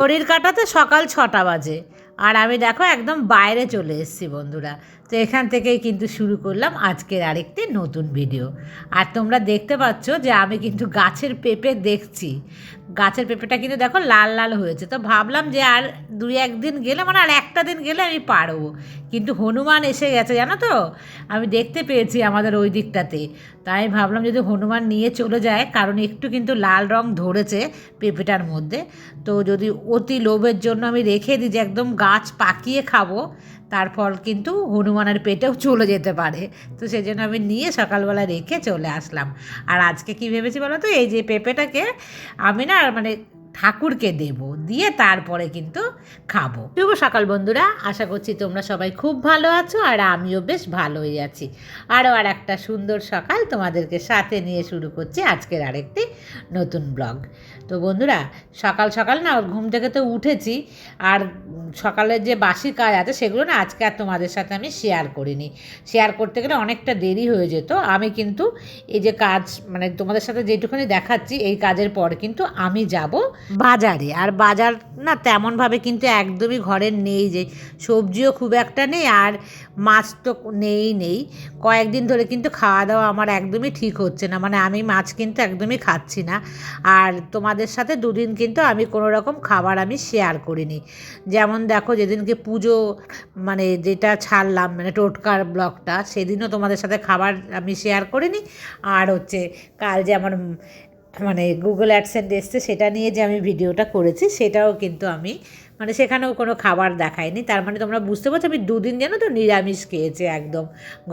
ঘড়ির কাটাতে সকাল ছটা বাজে। আর আমি দেখো একদম বাইরে চলে এসেছি বন্ধুরা। তো এখান থেকেই কিন্তু শুরু করলাম আজকের আরেকটি নতুন ভিডিও আর তোমরা দেখতে পাচ্ছ যে আমি কিন্তু গাছের পেঁপে দেখছি। গাছের পেঁপেটা কিন্তু দেখো লাল লাল হয়েছে। তো ভাবলাম যে আর দুই একদিন গেলে মানে আর একটা দিন গেলে আমি পারব। কিন্তু হনুমান এসে গেছে, জানো তো? আমি দেখতে পেয়েছি আমাদের ওই দিকটাতে। তাই ভাবলাম যদি হনুমান নিয়ে চলে যায়, কারণ একটু কিন্তু লাল রং ধরেছে পেঁপেটার মধ্যে, তো যদি অতি লোভের জন্য আমি রেখে দিই যে একদম গাছ পাকিয়ে খাব তার ফল কিন্তু হনুমানের পেটেও চলে যেতে পারে। তো সেই জন্য আমি নিয়ে সকালবেলা রেখে চলে আসলাম। আর আজকে কী ভেবেছি বলো তো এই যে পেঁপেটাকে আমি না মানে ঠাকুরকে দেব, দিয়ে তারপরে কিন্তু খাব। শুভ সকাল বন্ধুরা, আশা করছি তোমরা সবাই খুব ভালো আছো আর আমিও বেশ ভালোই আছি। আরও আর একটা সুন্দর সকাল তোমাদেরকে সাথে নিয়ে শুরু করছি আজকের আরেকটি নতুন ব্লগ। তো বন্ধুরা, সকাল সকাল না, ওর ঘুম থেকে তো উঠেছি, আর সকালের যে বাসি কাজ আছে সেগুলো না আজকে আর তোমাদের সাথে আমি শেয়ার করিনি। শেয়ার করতে গেলে অনেকটা দেরি হয়ে যেত। আমি কিন্তু এই যে কাজ মানে তোমাদের সাথে যেটুকুনি দেখাচ্ছি, এই কাজের পর কিন্তু আমি যাব বাজারে। আর বাজার না তেমনভাবে কিন্তু একদমই ঘরের নেই যে, সবজিও খুব একটা নেই আর মাছ তো নেই নেই। কয়েকদিন ধরে কিন্তু খাওয়া দাওয়া আমার একদমই ঠিক হচ্ছে না মানে আমি মাছ কিন্তু একদমই খাচ্ছি না। আর তোমাদের সাথে দুদিন কিন্তু আমি কোনো রকম খাবার আমি শেয়ার করিনি। যেমন দেখো, যেদিনকে পুজো মানে যেটা ছাড়লাম মানে টোটকার ব্লগটা, সেদিনও তোমাদের সাথে খাবার আমি শেয়ার করিনি। আর হচ্ছে, কাল যে আমার মানে গুগল অ্যাডসেন্ট এসছে, সেটা নিয়ে যে আমি ভিডিওটা করেছি, সেটাও কিন্তু আমি মানে সেখানেও কোনো খাবার দেখায়নি তার মানে তোমরা বুঝতে পারছ, আমি দুদিন যেন তো নিরামিষ খেয়েছে একদম,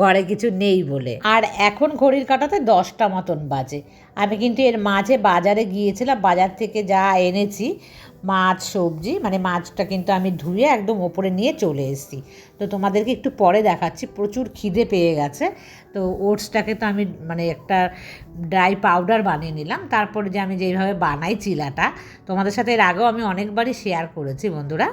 ঘরে কিছু নেই বলে। আর এখন ঘড়ির কাটাতে দশটা মতন বাজে। আমি কিন্তু এর মাঝে বাজারে গিয়েছিলাম, বাজার থেকে যা এনেছি, মাছ, সবজি মানে মাছটা কিন্তু আমি ধুয়ে একদম ওপরে নিয়ে চলে এসেছি। তো তোমাদেরকে একটু পরে দেখাচ্ছি, প্রচুর খিদে পেয়ে গেছে। তো ওটসটাকে তো আমি মানে একটা ড্রাই পাউডার বানিয়ে নিলাম। তারপরে যে আমি যেইভাবে বানাই চিলাটা, তোমাদের সাথে এর আগেও আমি অনেকবারই শেয়ার করেছি বন্ধুরা।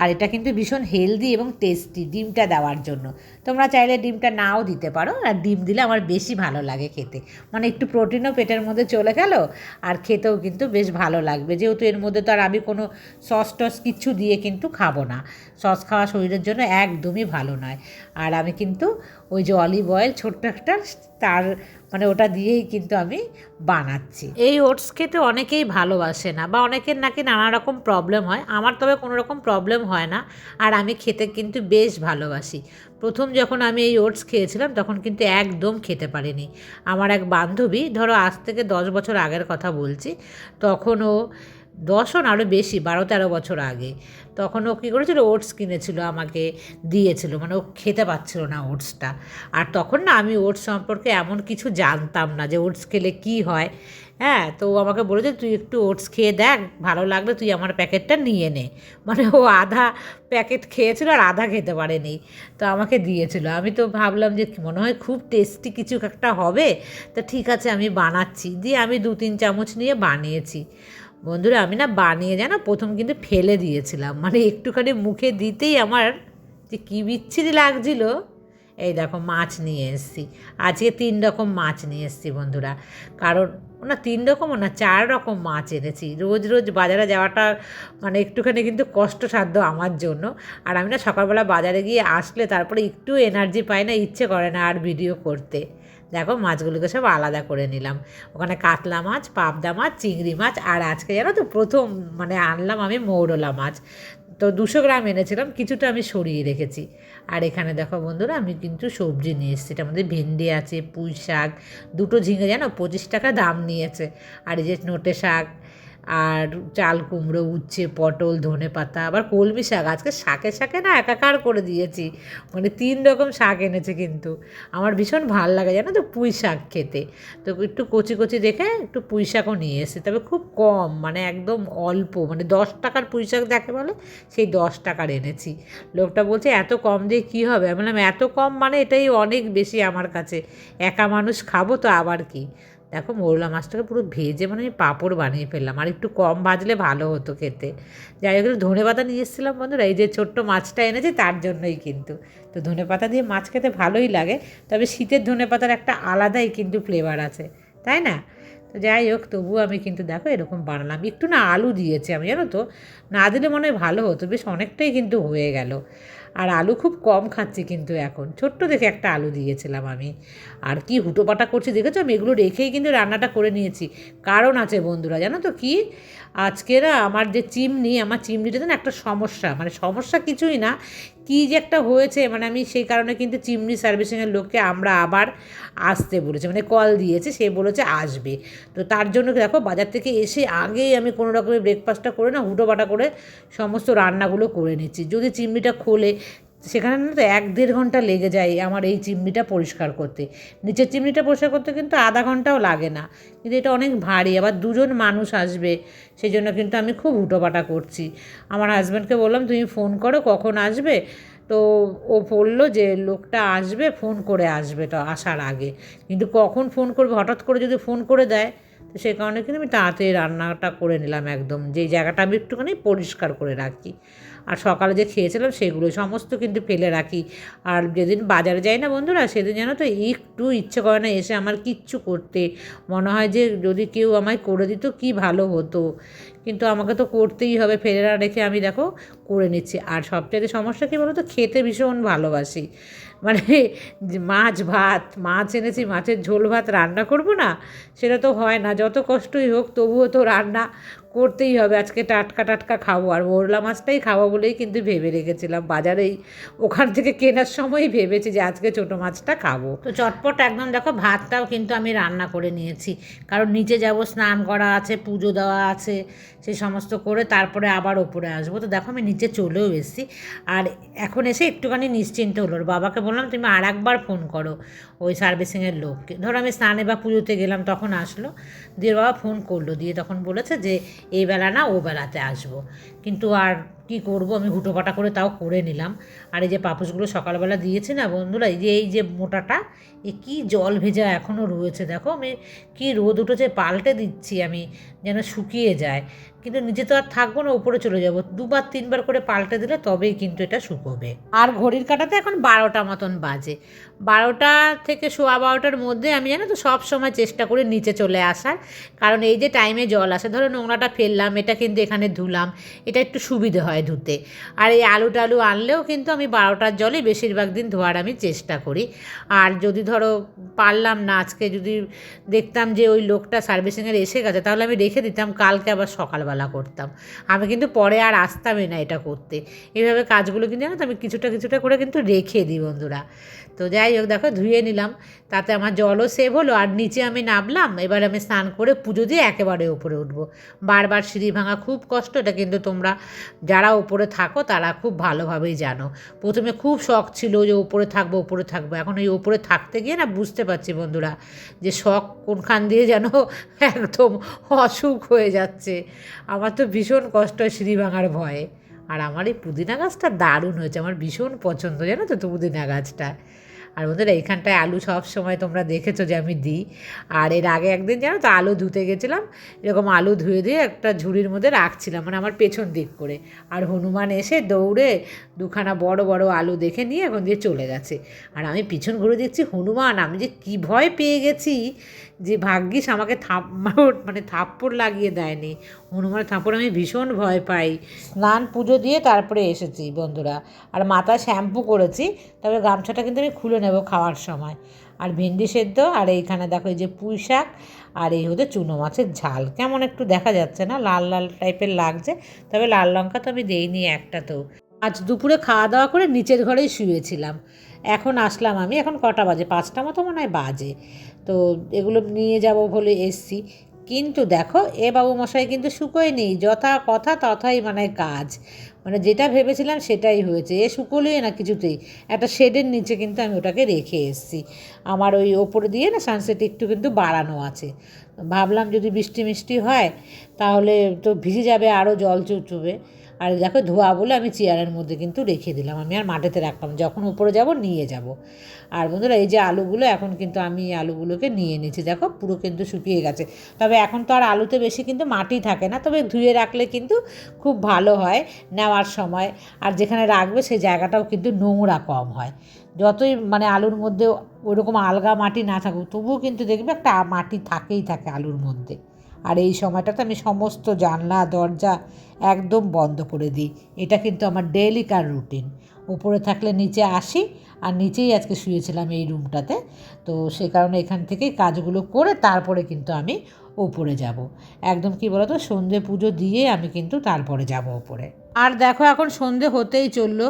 আর এটা কিন্তু ভীষণ হেলদি এবং টেস্টি ডিমটা দেওয়ার জন্য। তোমরা চাইলে ডিমটা নাও দিতে পারো, আর ডিম দিলে আমার বেশি ভালো লাগে খেতে। মানে একটু প্রোটিনও পেটের মধ্যে চলে গেল, আর খেতেও কিন্তু বেশ ভালো লাগবে। যেহেতু এর মধ্যে তো আর আমি কোনো সস টস কিছু দিয়ে কিন্তু খাব না। সস খাওয়া শরীরের জন্য একদমই ভালো নয়। আর আমি কিন্তু ওই যে অলিভ অয়েল ছোট্ট একটা তার মানে ওটা দিয়েই কিন্তু আমি বানাচ্ছি। এই ওটস খেতে অনেকেই ভালোবাসে না বা অনেকের নাকি নানা রকম প্রবলেম হয়। আমার তবে কোনো রকম প্রবলেম হয় না আর আমি খেতে কিন্তু বেশ ভালোবাসি। প্রথম যখন আমি এই ওটস খেয়েছিলাম তখন কিন্তু একদম খেতে পারিনি। আমার এক বান্ধবী, ধরো আজ থেকে দশ বছর আগের কথা বলছি, তখন ও দশও আরও বেশি, বারো তেরো বছর আগে তখন ও কী করেছিল? ওটস কিনেছিল, আমাকে দিয়েছিল। মানে ও খেতে পাচ্ছিল না ওটসটা। আর তখন না আমি ওটস সম্পর্কে এমন কিছু জানতাম না যে ওটস খেলে কী হয়। হ্যাঁ তো ও আমাকে বলেছে, তুই একটু ওটস খেয়ে দেখ, ভালো লাগলে তুই আমার প্যাকেটটা নিয়ে নে। মানে ও আধা প্যাকেট খেয়েছিল আর আধা খেতে পারেনি। তো আমাকে দিয়েছিল। আমি তো ভাবলাম যে মনে হয় খুব টেস্টি কিছু একটা হবে। তা ঠিক আছে, আমি বানাচ্ছি। দিয়ে আমি দু তিন চামচ নিয়ে বানিয়েছি। বন্ধুরা, আমি না বানিয়ে জানো, প্রথম কিন্তু ফেলে দিয়েছিলাম। মানে একটুখানি মুখে দিতেই আমার যে কী বিচ্ছিরি লাগছিল। এই দেখো, মাছ নিয়ে এসেছি। আজকে তিন রকম মাছ নিয়ে এসেছি বন্ধুরা। কারণ না তিন রকমও না, চার রকম মাছ এনেছি। রোজ রোজ বাজারে যাওয়াটা মানে একটুখানি কিন্তু কষ্টসাধ্য আমার জন্য। আর আমি না সকালবেলা বাজারে গিয়ে আসলে তারপরে একটু এনার্জি পাই না, ইচ্ছে করে না আর ভিডিও করতে। দেখো মাছগুলোকে সব আলাদা করে নিলাম। ওখানে কাতলা মাছ, পাবদা মাছ, চিংড়ি মাছ আর আজকে জানো তো প্রথম মানে আনলাম আমি মৌরলা মাছ। তো দুশো গ্রাম এনেছিলাম, কিছুটা আমি সরিয়ে রেখেছি। আর এখানে দেখো বন্ধুরা আমি কিন্তু সবজি নিয়ে এসেছি, এটার আমাদের ভেন্ডি আছে, পুঁই শাক, দুটো ঝিঙে জানো পঁচিশ টাকা দাম নিয়েছে। আর এই যে নোটে শাক আর চাল, কুমড়ো, উচ্ছে, পটল, ধনে পাতা, আবার কলমি শাক। আজকে শাকে শাকে না একাকার করে দিয়েছি। মানে তিন রকম শাক এনেছে কিন্তু। আমার ভীষণ ভালো লাগে, জানো তো, পুঁই শাক খেতে। তো একটু কচি কচি দেখে একটু পুঁই শাকও নিয়ে এসে তবে খুব কম মানে একদম অল্প। মানে দশ টাকার পুঁই শাক যাকে বলে, সেই দশ টাকার এনেছি। লোকটা বলছে, এত কম দিয়ে কী হবে? আমি বললাম, এত কম মানে এটাই অনেক বেশি আমার কাছে। একা মানুষ খাব তো আবার কি? দেখো মোরলা মাছটাকে পুরো ভেজে মানে আমি পাঁপড় বানিয়ে ফেললাম। আর একটু কম ভাজলে ভালো হতো খেতে। যাই হোক ধনে পাতা নিয়ে এসেছিলাম বন্ধুরা, এই যে ছোট্ট মাছটা এনেছি তার জন্যই কিন্তু। তো ধনে পাতা দিয়ে মাছ খেতে ভালোই লাগে, তবে শীতের ধনে পাতার একটা আলাদাই কিন্তু ফ্লেভার আছে, তাই না? তো যাই হোক, তবুও আমি কিন্তু দেখো এরকম বানালাম। একটু না আলু দিয়েছি আমি, জানো তো? না দিলে মনে হয় ভালো হতো, বেশ অনেকটাই কিন্তু হয়ে গেল। আর আলু খুব কম খাচ্ছি কিন্তু এখন। ছোট্ট দেখে একটা আলু দিয়েছিলাম আমি। আর কি হুটোপাটা করছি দেখেছ? আমি এগুলো রেখেই কিন্তু রান্নাটা করে নিয়েছি। কারণ আছে বন্ধুরা, জানো তো কি? আজকে আমার যে চিমনি, আমার চিমনিটাতে না একটা সমস্যা মানে সমস্যা কিছুই না, কী যে একটা হয়েছে মানে আমি সেই কারণে কিন্তু চিমনি সার্ভিসিংয়ের লোককে আমরা আবার আসতে বলেছি মানে কল দিয়েছে, সে বলেছে আসবে। তো তার জন্য দেখো বাজার থেকে এসে আগেই আমি কোনো রকমের ব্রেকফাস্টটা করে না হুটো বাটা করে সমস্ত রান্নাগুলো করে নিচ্ছি। যদি চিমনিটা খোলে সেখানে না তো এক দেড় ঘণ্টা লেগে যায় আমার এই চিমনিটা পরিষ্কার করতে। নিচের চিমনিটা পরিষ্কার করতে কিন্তু আধা ঘন্টাও লাগে না। কিন্তু এটা অনেক ভারী, আবার দুজন মানুষ আসবে সেই জন্য কিন্তু আমি খুব হুটোপাটা করছি। আমার হাজব্যান্ডকে বললাম, তুমি ফোন করো, কখন আসবে? তো ও বলল যে, লোকটা আসবে, ফোন করে আসবে তো আসার আগে। কিন্তু কখন ফোন করবে, হঠাৎ করে যদি ফোন করে দেয়, তো সে কারণে কিন্তু আমি তাড়াতাড়ি রান্নাটা করে নিলাম একদম। যেই জায়গাটা আমি একটুখানি পরিষ্কার করে রাখি। আর সকালে যে খেয়েছিলাম সেগুলো সমস্ত কিন্তু ফেলে রাখি। আর যেদিন বাজারে যাই না বন্ধুরা, সেদিন জানো তো একটু ইচ্ছে করে না এসে আমার কিচ্ছু করতে। মনে হয় যে যদি কেউ আমায় করে দিত কি ভালো হতো। কিন্তু আমাকে তো করতেই হবে, ফেলে না রেখে আমি দেখো করে নিচ্ছি। আর সবচেয়ে সমস্যা কী বলো তো খেতে ভীষণ ভালোবাসি। মানে মাছ ভাত, মাছ এনেছি, মাছের ঝোল ভাত রান্না করব না, সেটা তো হয় না। যত কষ্টই হোক তবুও তো রান্না করতেই হবে। আজকে টাটকা টাটকা খাব। আর মোরলা মাছটাই খাব বলেই কিন্তু ভেবে রেখেছিলাম। বাজারেই ওখান থেকে কেনার সময়ই ভেবেছি যে আজকে ছোটো মাছটা খাব। তো চটপট একদম দেখো, ভাতটাও কিন্তু আমি রান্না করে নিয়েছি। কারণ নিচে যাব, স্নান করা আছে, পুজো দেওয়া আছে, সে সমস্ত করে তারপরে আবার ওপরে আসব। তো দেখো আমি নিচে চলেও এসেছি। আর এখন এসে একটুখানি নিশ্চিন্ত হলো। বাবাকে বললাম, তুমি আর একবার ফোন করো ওই সার্ভিসিংয়ের লোককে। ধরো আমি স্নানে বা পুজোতে গেলাম, তখন আসলো। দিয়ে বাবা ফোন করল। দিয়ে তখন বলেছে যে এই বেলা না ও বেলাতে আসব। কিন্তু আর কি করব? আমি হুটোপাটা করে তাও করে নিলাম। আর এই যে পাপোশগুলো সকালবেলা দিয়েছি না বন্ধুরা, এই যে এই যে মোটাটা, এ কী জল ভেজা এখনও রয়েছে দেখো। আমি কি রোদ উঠেছে, পাল্টে দিচ্ছি আমি যেন শুকিয়ে যায়। কিন্তু নিচে তো আর থাকব না, উপরে চলে যাব। দুবার, তিনবার করে পাল্টে দিলে তবেই কিন্তু এটা শুকোবে। আর ঘড়ির কাটাতে এখন বারোটা মতন বাজে। বারোটা থেকে সোয়া বারোটার মধ্যে আমি জানো তো সব সময় চেষ্টা করি নিচে চলে আসার। কারণ এই যে টাইমে জল আসে, ধরো নোংরাটা ফেললাম, এটা কিন্তু এখানে ধুলাম, এটা একটু সুবিধে হয়। ধুতে। আর এই আলু টালু আনলেও কিন্তু আমি বারোটার জলে বেশিরভাগ দিন ধোয়ার আমি চেষ্টা করি। আর যদি ধরো পারলাম না, আজকে যদি দেখতাম যে ওই লোকটা সার্ভিসিংয়ের এসে গেছে, তাহলে আমি রেখে দিতাম, কালকে আবার সকালবেলা করতাম। আমি কিন্তু পরে আর আসতামই না এটা করতে। এইভাবে কাজগুলো কিন্তু জানো তো, আমি কিছুটা কিছুটা করে কিন্তু রেখে দিই বন্ধুরা। তো যাই হোক, দেখো ধুয়ে নিলাম। তাতে আমার জলও সেভ হলো, আর নিচে আমি নামলাম। এবার আমি স্নান করে পুজো দিয়ে একেবারে উপরে উঠবো। বারবার সিঁড়ি ভাঙা খুব কষ্ট, এটা কিন্তু তোমরা যারা উপরে থাকো, তারা খুব ভালোভাবেই জানো। প্রথমে খুব শখ ছিল যে উপরে থাকব উপরে থাকব। এখন এই উপরে থাকতে গিয়ে না বুঝতে পারছি বন্ধুরা, যে শখ কোনখান দিয়ে যেন একদম অসুখ হয়ে যাচ্ছে। আমার তো ভীষণ কষ্ট হয় সিঁড়ি ভাঙার ভয়ে। আর আমার এই পুদিনা গাছটা দারুণ হয়েছে, আমার ভীষণ পছন্দ, জানো তো পুদিনা গাছটা। আর ওদের এইখানটায় আলু সব সময় তোমরা দেখেছ যে আমি দিই। আর এর আগে একদিন জানো তো আলু ধুতে গেছিলাম, এরকম আলু ধুয়ে ধুয়ে একটা ঝুড়ির মধ্যে রাখছিলাম মানে আমার পেছন দিক করে। আর হনুমান এসে দৌড়ে দুখানা বড় বড় আলু দেখে নিয়ে এখন দিয়ে চলে গেছে। আর আমি পিছন ঘুরে দেখছি, হনুমান, আমি যে কী ভয় পেয়ে গেছি যে ভাগ্যিস আমাকে থাপ্পড় মানে থাপ্পড় লাগিয়ে দেয়নি। হনুমানের থাপ্পড় আমি ভীষণ ভয় পাই। স্নান, পুজো দিয়ে তারপরে এসেছি বন্ধুরা। আর মাথায় শ্যাম্পু করেছি তবে গামছাটা কিন্তু আমি খুলে নেব খাওয়ার সময়। আর ভেন্ডি সেদ্ধ, আর এইখানে দেখো এই যে পুঁই শাক, আর এই হচ্ছে চুনো মাছের ঝাল। কেমন একটু দেখা যাচ্ছে না, লাল লাল টাইপের লাগছে, তবে লাল লঙ্কা তো আমি দেইনি একটা তো। আজ দুপুরে খাওয়া দাওয়া করে নিচের ঘরেই শুয়েছিলাম। এখন আসলাম আমি, এখন কটা বাজে? পাঁচটা মতো মনে হয় বাজে। তো এগুলো নিয়ে যাব বলে এসছি। কিন্তু দেখো, এ বাবু মশাই কিন্তু শুকোয় নেই, যথা কথা তথাই মানে কাজ। মানে যেটা ভেবেছিলাম সেটাই হয়েছে, এ শুকোলেই না কিছুতেই। একটা শেডের নিচে কিন্তু আমি ওটাকে রেখে এসেছি। আমার ওই ওপরে দিয়ে না সানসেট একটু কিন্তু বাড়ানো আছে। ভাবলাম যদি বৃষ্টি মিষ্টি হয়, তাহলে তো ভিজে যাবে আরও জল চুচবে। আর দেখো ধোয়া বলে আমি চেয়ারের মধ্যে কিন্তু রেখে দিলাম। আমি আর মাটিতে রাখলাম যখন উপরে যাব, নিয়ে যাব। আর বন্ধুরা, এই যে আলুগুলো, এখন কিন্তু আমি আলুগুলোকে নিয়ে নিয়েছি। দেখো, পুরো কিন্তু শুকিয়ে গেছে। তবে এখন তো আর আলুতে বেশি কিন্তু মাটি থাকে না। তবে ধুয়ে রাখলে কিন্তু খুব ভালো হয় নেওয়ার সময়। আর যেখানে রাখবে, সেই জায়গাটাও কিন্তু নোংরা কম হয়। যতই মানে আলুর মধ্যে ওইরকম আলগা মাটি না থাকুক, তবুও কিন্তু দেখবে একটা মাটি থাকেই থাকে আলুর মধ্যে। আর এই সময়টাতে আমি সমস্ত জানলা, দরজা একদম বন্ধ করে দিই। এটা কিন্তু আমার ডেইলিকার রুটিন উপরে থাকলে নিচে আসি, আর নিচেই আজকে শুয়েছিলাম এই রুমটাতে তো সে কারণে এখান থেকেই কাজগুলো করে তারপরে কিন্তু আমি ওপরে যাব। একদম কি বলতো, সন্ধে পুজো দিয়ে আমি কিন্তু তারপরে যাব ওপরে আর দেখো এখন সন্ধে হতেই চলল।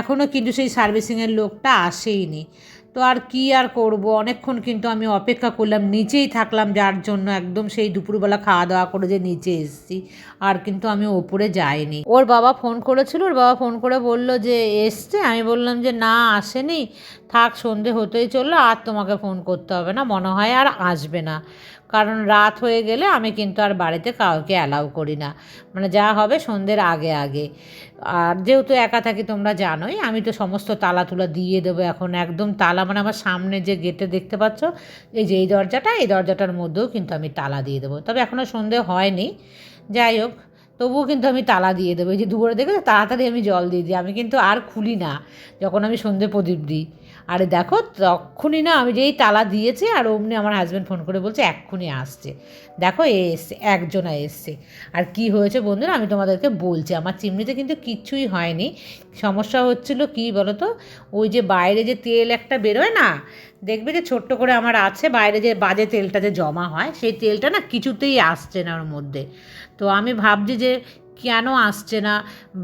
এখনও কিন্তু সেই সার্ভিসিংয়ের লোকটা আসেইনি। তো আর কি আর করব? অনেকক্ষণ কিন্তু আমি অপেক্ষা করলাম নিচেই থাকলাম যার জন্য একদম সেই দুপুরবেলা খাওয়া দাওয়া করে যে নিচে এসেছি, আর কিন্তু আমি ওপরে যাইনি। ওর বাবা ফোন করেছিল, ওর বাবা ফোন করে বলল যে, এসছে? আমি বললাম যে, না, আসেনি। থাক, সন্ধে হতেই চলল, আর তোমাকে ফোন করতে হবে না, মনে হয় আর আসবে না। কারণ রাত হয়ে গেলে আমি কিন্তু আর বাড়িতে কাউকে অ্যালাউ করি না। মানে যা হবে সন্ধ্যের আগে আগে। আর যেহেতু একা থাকি তোমরা জানোই, আমি তো সমস্ত তালা তুলা দিয়ে দেবো এখন। একদম তালা মানে আমার সামনে যে গেটে দেখতে পাচ্ছ, এই যে এই দরজাটা, এই দরজাটার মধ্যেও কিন্তু আমি তালা দিয়ে দেবো। তবে এখনও সন্ধে হয়নি। যাই হোক, তবুও কিন্তু আমি তালা দিয়ে দেবো। এই যে দুপুরে দেখে তাড়াতাড়ি আমি জল দিয়ে দিই। আমি কিন্তু আর খুলি না যখন আমি সন্ধে প্রদীপ দিই। আরে দেখো, তখনই না আমি যেই তালা দিয়েছি আর অমনি আমার হাজব্যান্ড ফোন করে বলছে, এক্ষুনি আসছে। দেখো, এ এসছে, একজনা এসছে। আর কি হয়েছে বন্ধুরা, আমি তোমাদেরকে বলছি, আমার চিমনিতে কিন্তু কিচ্ছুই হয়নি। সমস্যা হচ্ছিল কি বলো তো ওই যে বাইরে যে তেল একটা বেরোয় না, দেখবে যে ছোট্ট করে আমার আছে, বাইরে যে বাজে তেলটা যে জমা হয়, সেই তেলটা না কিছুতেই আসছে না ওর মধ্যে। তো আমি ভাবছি যে কেন আসছে না?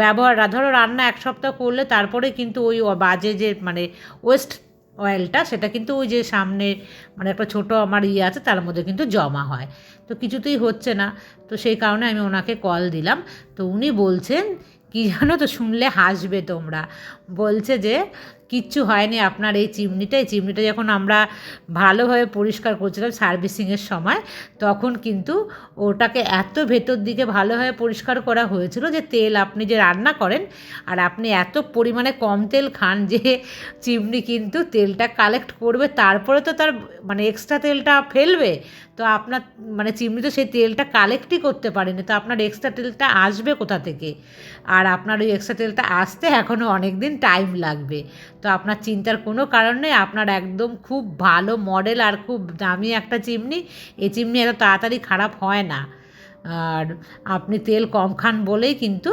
ব্যবহার ধরো রান্না এক সপ্তাহ করলে তারপরে কিন্তু ওই বাজে যে মানে ওয়েস্ট অয়েলটা, সেটা কিন্তু ওই যে সামনে মানে একটা ছোট আমার ইয়ে আছে, তার মধ্যে কিন্তু জমা হয়। তো কিছুতেই হচ্ছে না। তো সেই কারণে আমি ওনাকে কল দিলাম। তো উনি বলছেন, কি জানো তো শুনলে হাসবে তোমরা? বলছে যে কিচ্ছু হয়নি আপনার এই চিমনিটা। এই চিমনিটা যখন আমরা ভালোভাবে পরিষ্কার করছিলাম সার্ভিসিংয়ের সময়, তখন কিন্তু ওটাকে এত ভেতর দিকে ভালোভাবে পরিষ্কার করা হয়েছিল যে তেল আপনি যে রান্না করেন আর আপনি এত পরিমাণে কম তেল খান যে চিমনি কিন্তু তেলটা কালেক্ট করবে, তারপরে তো তার মানে এক্সট্রা তেলটা ফেলবে। তো আপনার মানে চিমনি তো সেই তেলটা কালেক্টই করতে পারেনি। তো আপনার এক্সট্রা তেলটা আসবে কোথা থেকে? আর আপনার ওই এক্সট্রা তেলটা আসতে এখনও অনেক দিন টাইম লাগবে। তো আপনার চিন্তার কোনো কারণ নেই, আপনার একদম খুব ভালো মডেল আর খুব দামি একটা চিমনি, এই চিমনি এত তাড়াতাড়ি খারাপ হয় না। আর আপনি তেল কম খান বলেই কিন্তু,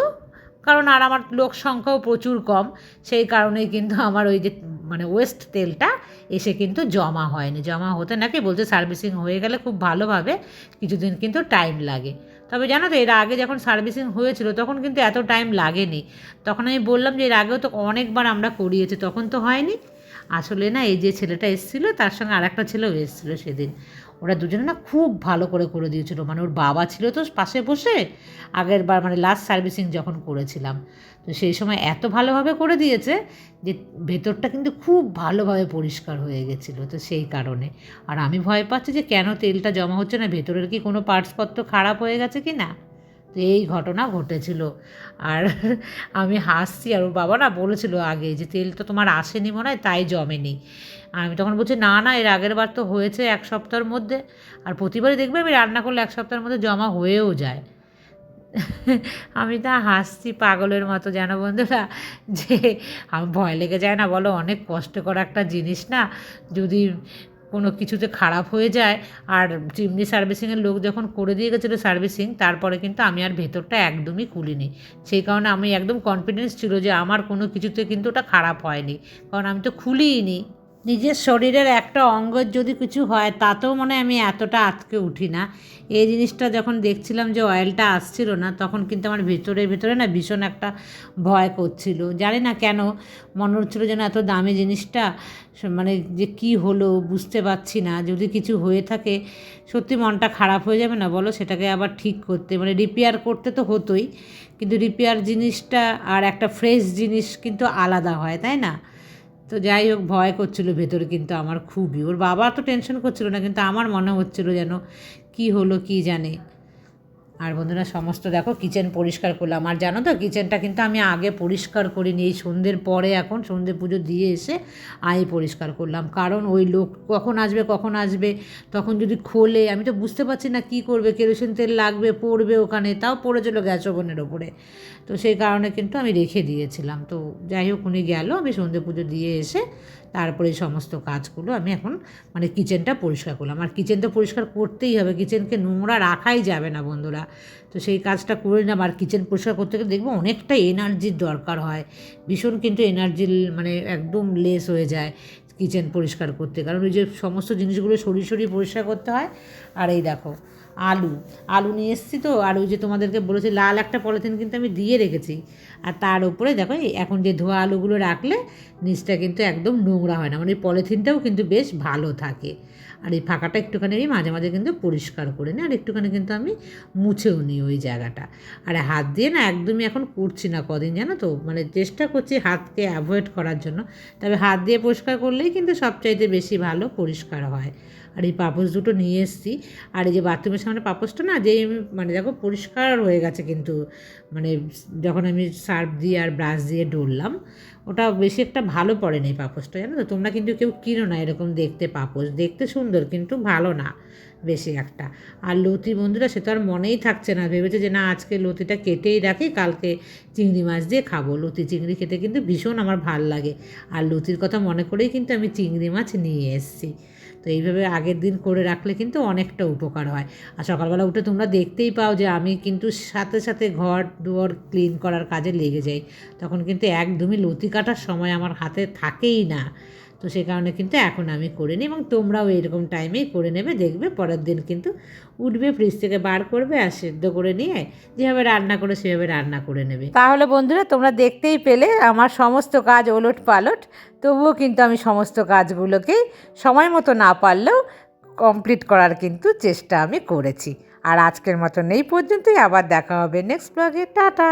কারণ আর আমার লোক সংখ্যাও প্রচুর কম, সেই কারণেই কিন্তু আমার ওই যে মানে ওয়েস্ট তেলটা এসে কিন্তু জমা হয়নি। জমা হতে নাকি বলছে সার্ভিসিং হয়ে গেলে খুব ভালোভাবে কিছুদিন কিন্তু টাইম লাগে। তবে জানো তো, এর আগে যখন সার্ভিসিং হয়েছিল, তখন কিন্তু এত টাইম লাগেনি। তখন আমি বললাম যে, এর আগেও তো অনেকবার আমরা করিয়েছি, তখন তো হয়নি। আসলে না, এই যে ছেলেটা এসেছিল, তার সঙ্গে আর একটা ছেলেও এসেছিল সেদিন। ওরা দুজনে না খুব ভালো করে করে দিয়েছিল। মানে ওর বাবা ছিল তো পাশে বসে আগের বার মানে লাস্ট সার্ভিসিং যখন করেছিলাম। তো সেই সময় এত ভালোভাবে করে দিয়েছে যে ভেতরটা কিন্তু খুব ভালোভাবে পরিষ্কার হয়ে গেছিল তো সেই কারণে। আর আমি ভয় পাচ্ছি যে কেন তেলটা জমা হচ্ছে না, ভেতরের কি কোনো পার্টসপত্র খারাপ হয়ে গেছে কি না? তো এই ঘটনা ঘটেছিল। আর আমি হাসছি আর ওর বাবা না বলেছিল আগে যে তেল তো তোমার আসেনি মনে হয়, তাই জমেনি। আমি তখন বলছি, না না, এর আগের বার তো হয়েছে এক সপ্তাহের মধ্যে। আর প্রতিবারই দেখবে আমি রান্না করলে এক সপ্তাহের মধ্যে জমা হয়েও যায়। আমি তা হাসছি পাগলের মতো যেন, বন্ধুরা, যে আমি ভয় লেগে যায় না, বলো, অনেক কষ্টকর একটা জিনিস না? যদি কোনো কিছুতে খারাপ হয়ে যায়, আর চিমনি সার্ভিসিংয়ের লোক যখন করে দিয়ে গেছিল সার্ভিসিং তারপরে কিন্তু আমি আর ভেতরটা একদমই খুলিনি। সেই কারণে আমি একদম কনফিডেন্স ছিল যে আমার কোনো কিছুতে কিন্তু ওটা খারাপ হয়নি। কারণ আমি তো খুলিই নি নিজের শরীরের একটা অঙ্গের যদি কিছু হয়, তাতেও মনে আমি এতটা আটকে উঠি না। এই জিনিসটা যখন দেখছিলাম যে অয়েলটা আসছিল না, তখন কিন্তু আমার ভেতরে ভেতরে না ভীষণ একটা ভয় করছিল। জানি না কেন, মনে হচ্ছিল যেন এত দামি জিনিসটা মানে যে কি হলো বুঝতে পারছি না। যদি কিছু হয়ে থাকে, সত্যি মনটা খারাপ হয়ে যাবে না বলো? সেটাকে আবার ঠিক করতে মানে রিপেয়ার করতে তো হতোই। কিন্তু রিপেয়ার জিনিসটা আর একটা ফ্রেশ জিনিস কিন্তু আলাদা হয়, তাই না? তো যাই হোক, ভয় করছিল ভেতরে কিন্তু আমার খুবই। ওর বাবা তো টেনশন করছিল না, কিন্তু আমার মনে হচ্ছিল যেন কি হলো কি জানে। আর বন্ধুরা, সমস্ত দেখো কিচেন পরিষ্কার করলাম। আর জানো তো কিচেনটা কিন্তু আমি আগে পরিষ্কার করিনি। এই সন্ধ্যের পরে এখন সন্ধ্যে পুজো দিয়ে এসে আমি পরিষ্কার করলাম। কারণ ওই লোক কখন আসবে কখন আসবে, তখন যদি খোলে, আমি তো বুঝতে পারছি না কি করবে, কেরোসিন তেল লাগবে, পড়বে ওখানে, তাও পড়েছিল গ্যাস ওভেনের ওপরে। তো সেই কারণে কিন্তু আমি রেখে দিয়েছিলাম। তো যাই হোক, উনি গেল, আমি সন্ধ্যে পুজো দিয়ে এসে তারপরে সমস্ত কাজগুলো আমি এখন মানে কিচেনটা পরিষ্কার করলাম। আর কিচেন তো পরিষ্কার করতেই হবে কিচেনকে নোংরা রাখাই যাবে না বন্ধুরা। তো সেই কাজটা করে নিলাম। আর কিচেন পরিষ্কার করতে গেলে দেখব অনেকটা এনার্জির দরকার হয়। ভীষণ কিন্তু এনার্জি মানে একদম লেস হয়ে যায়। কিচেন পরিষ্কার করতে। কারণ ওই যে সমস্ত জিনিসগুলো সরিয়ে সরিয়ে পরিষ্কার করতে হয়। আর এই দেখো, আলু। আলু নিয়ে এসেছি তো, আর ওই যে তোমাদেরকে বলেছি, লাল একটা পলিথিন কিন্তু আমি দিয়ে রেখেছি। আর তার উপরে দেখো এখন যে ধোয়া আলুগুলো রাখলে, নিচটা কিন্তু একদম নোংরা হয় না। মানে পলিথিনটাও কিন্তু বেশ ভালো থাকে। আর এই ফাঁকাটা একটুখানি আমি মাঝে মাঝে কিন্তু পরিষ্কার করে নিই, আর একটুখানি কিন্তু আমি মুছেও নিই ওই জায়গাটা। আর হাত দিয়ে না একদমই এখন করছি না কদিন, জানো তো? মানে চেষ্টা করছি হাতকে অ্যাভয়েড করার জন্য। তবে হাত দিয়ে পরিষ্কার করলেই কিন্তু সবচাইতে বেশি ভালো পরিষ্কার হয়। আর এই পাপোশ দুটো নিয়ে এসেছি। আর এই যে বাথরুমের সামনে পাপোশটা না যে মানে দেখো পরিষ্কার হয়ে গেছে কিন্তু মানে যখন আমি সার্ফ দিয়ে আর ব্রাশ দিয়ে ডললাম, ওটা বেশি একটা ভালো পড়েনি এই পাপোশটা, জানো তো? তোমরা কিন্তু কেউ কিনো না এরকম দেখতে পাপোশ। দেখতে সুন্দর কিন্তু ভালো না বেশি একটা। আর লতি বন্ধুরা, সে তো আর মনেই থাকছে না। ভেবেছে যে না, আজকে লতিটা কেটেই রাখি, কালকে চিংড়ি মাছ দিয়ে খাব। লতি চিংড়ি খেতে কিন্তু ভীষণ আমার ভালো লাগে। আর লতির কথা মনে করেই কিন্তু আমি চিংড়ি মাছ নিয়ে এসেছি। তো এইভাবে আগের দিন করে রাখলে কিন্তু অনেকটা উপকার হয়। আর সকালবেলা উঠে তোমরা দেখতেই পাও যে আমি কিন্তু সাথে সাথে ঘর, দুয়ার ক্লিন করার কাজে লেগে যাই। তখন কিন্তু একদমই লতি কাটার সময় আমার হাতে থাকেই না। তো সে কারণে কিন্তু এখন আমি করে নিই এবং তোমরাও এরকম টাইমেই করে নেবে, দেখবে পরের দিন কিন্তু উঠবে ফ্রিজ থেকে বার করবে আর সেদ্ধ করে নিয়ে যেভাবে রান্না করে সেভাবে রান্না করে নেবে। তাহলে বন্ধুরা, তোমরা দেখতেই পেলে আমার সমস্ত কাজ ওলট পালট, তবুও কিন্তু আমি সমস্ত কাজগুলোকেই সময় মতো না পারলেও কমপ্লিট করার কিন্তু চেষ্টা আমি করেছি। আর আজকের মতন এই পর্যন্তই, আবার দেখা হবে নেক্সট ব্লগে টাটা!